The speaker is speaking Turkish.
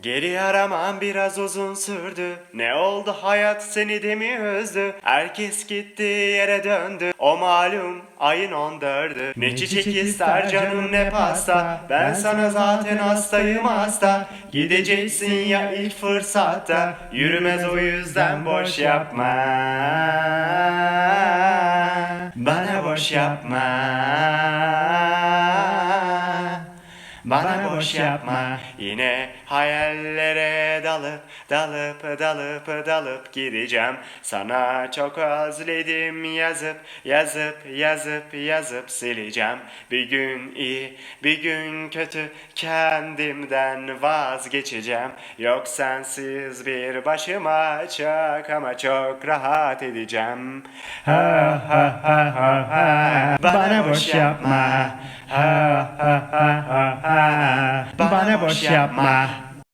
Geri aramam biraz uzun sürdü. Ne oldu hayat seni de mi üzdü? Herkes gitti yere döndü. O malum ayın on dördü. Ne çiçek ister canım ne pasta? Ben sana zaten hastayım hasta. Gideceksin ya ilk fırsatta. Yürümez o yüzden boş yapma. Bana boş yapma bana boş yapma. Yine hayallere dalıp dalıp dalıp dalıp gideceğim. Sana çok özledim. Yazıp yazıp yazıp yazıp sileceğim. Bir gün iyi bir gün kötü kendimden vazgeçeceğim. Yok sensiz bir başıma çok ama çok rahat edeceğim. Ha ha ha ha ha. Bana boş yapma. Ha ha ha ha ha Bana boş yapma